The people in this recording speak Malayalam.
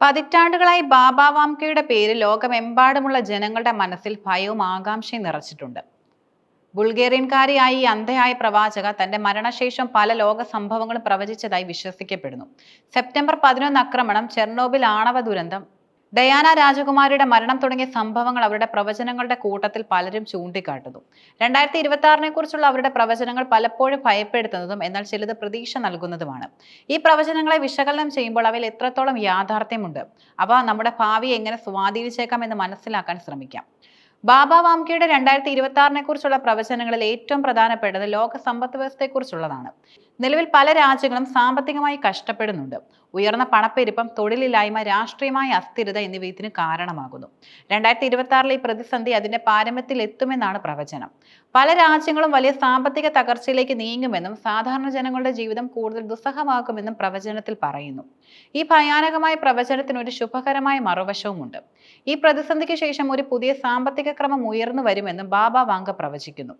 പതിറ്റാണ്ടുകളായി ബാബ വാംകയുടെ പേര് ലോകമെമ്പാടുമുള്ള ജനങ്ങളുടെ മനസ്സിൽ ഭയവും ആകാംക്ഷയും നിറച്ചിട്ടുണ്ട്. ബുൾഗേറിയൻകാരിയായ ഈ അന്ധയായ പ്രവാചക തന്റെ മരണശേഷം പല ലോക സംഭവങ്ങളും പ്രവചിച്ചതായി വിശ്വസിക്കപ്പെടുന്നു. സെപ്റ്റംബർ പതിനൊന്ന് ആക്രമണം ചെർണോബിൽ ആണവ ദുരന്തം ഡയാന രാജകുമാരിയുടെ മരണം തുടങ്ങിയ സംഭവങ്ങൾ അവരുടെ പ്രവചനങ്ങളുടെ കൂട്ടത്തിൽ പലരും ചൂണ്ടിക്കാട്ടുന്നു. രണ്ടായിരത്തി ഇരുപത്തി ആറിനെ കുറിച്ചുള്ള അവരുടെ പ്രവചനങ്ങൾ പലപ്പോഴും ഭയപ്പെടുത്തുന്നതും എന്നാൽ ചിലത് പ്രതീക്ഷ നൽകുന്നതുമാണ്. ഈ പ്രവചനങ്ങളെ വിശകലനം ചെയ്യുമ്പോൾ അവയിൽ എത്രത്തോളം യാഥാർത്ഥ്യമുണ്ട്? അവ നമ്മുടെ ഭാവി എങ്ങനെ സ്വാധീനിച്ചേക്കാം എന്ന് മനസ്സിലാക്കാൻ ശ്രമിക്കാം. ബാബ വാംകിയുടെ രണ്ടായിരത്തി ഇരുപത്തി ആറിനെ കുറിച്ചുള്ള പ്രവചനങ്ങളിൽ ഏറ്റവും പ്രധാനപ്പെട്ടത് ലോക സമ്പദ് വ്യവസ്ഥയെക്കുറിച്ചുള്ളതാണ്. നിലവിൽ പല രാജ്യങ്ങളും സാമ്പത്തികമായി കഷ്ടപ്പെടുന്നുണ്ട്. ഉയർന്ന പണപ്പെരുപ്പം തൊഴിലില്ലായ്മ രാഷ്ട്രീയമായ അസ്ഥിരത എന്നിവ ഇതിന് കാരണമാകുന്നു. രണ്ടായിരത്തി ഇരുപത്തി ആറിലെ ഈ പ്രതിസന്ധി അതിന്റെ പാരമ്യത്തിൽ എത്തുമെന്നാണ് പ്രവചനം. പല രാജ്യങ്ങളും വലിയ സാമ്പത്തിക തകർച്ചയിലേക്ക് നീങ്ങുമെന്നും സാധാരണ ജനങ്ങളുടെ ജീവിതം കൂടുതൽ ദുസ്സഹമാകുമെന്നും പ്രവചനത്തിൽ പറയുന്നു. ഈ ഭയാനകമായ പ്രവചനത്തിന് ഒരു ശുഭകരമായ മറുവശവുമുണ്ട്. ഈ പ്രതിസന്ധിക്ക് ശേഷം ഒരു പുതിയ സാമ്പത്തിക ക്രമം ഉയർന്നു വരുമെന്നും ബാബ വാങ്ക പ്രവചിക്കുന്നു.